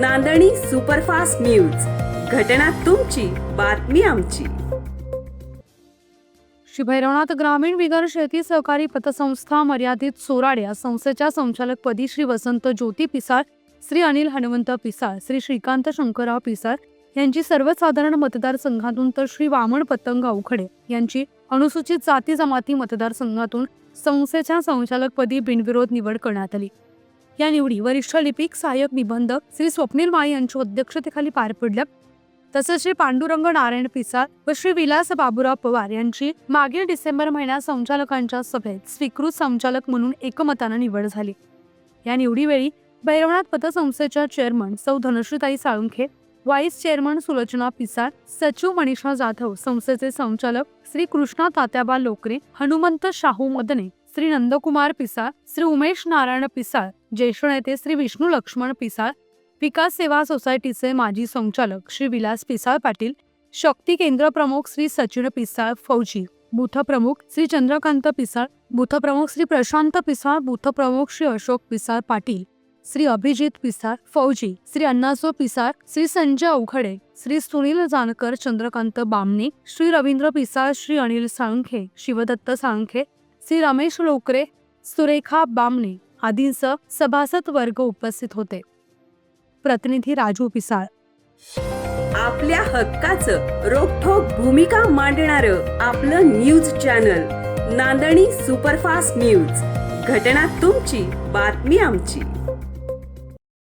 नांदणी superfast news. घटना तुमची बातमी आमची. श्री भैरवनाथ ग्रामीण बिगर शेती सहकारी पतसंस्था मर्यादित सोराड या संस्थेच्या संचालकपदी श्री वसंत ज्योती पिसाळ श्री अनिल हनुमंत पिसाळ श्री श्रीकांत शंकरराव पिसाळ यांची सर्वसाधारण मतदारसंघातून तर श्री वामन पतंग अवखडे यांची अनुसूचित जाती जमाती मतदारसंघातून संस्थेच्या संचालकपदी बिनविरोध निवड करण्यात आली. या निवडी वरिष्ठ लिपिक सहाय्यक निबंधक श्री स्वप्नील माळी यांच्या अध्यक्षतेखाली पार पडल्या. तसंच श्री पांडुरंग नारायण पिसाळ व श्री विलास बाबुराव पवार यांची मागील डिसेंबर महिन्यात संचालकांच्या सभेत स्वीकृत संचालक म्हणून एकमतानं निवड झाली. या निवडीवेळी भैरवनाथ पतसंस्थेच्या चेअरमन सौ धनश्रीताई साळुंखे व्हाईस चेअरमन सुलोचना पिसाळ सचिव मनीषा जाधव संस्थेचे संचालक श्री कृष्णा तात्याबा लोकरे हनुमंत शाहू मदने श्री नंदकुमार पिसाळ श्री उमेश नारायण पिसाळ ज्येष्ठ नेते श्री विष्णू लक्ष्मण पिसाळ विकास सेवा सोसायटीचे माजी संचालक श्री विलास पिसाळ पाटील शक्ती केंद्र प्रमुख श्री सचिन पिसाळ फौजी बूथ प्रमुख श्री चंद्रकांत पिसाळ बूथ प्रमुख श्री प्रशांत पिसाळ बूथ प्रमुख श्री अशोक पिसाळ पाटील श्री अभिजित पिसाळ फौजी श्री अण्णासो पिसाळ श्री संजय अवघडे श्री सुनील जानकर चंद्रकांत बामणे श्री रवींद्र पिसाळ श्री अनिल साळुंखे शिवदत्त साळुंखे श्री रमेश लोकरे सुरेखा बामणे आदींसह सभासद वर्ग उपस्थित होते. प्रतिनिधी राजू पिसाळ. आपल्या हक्काचं रोखोक भूमिका मांडणार आपलं news channel Nandani superfast news. घटना तुमची बातमी आमची.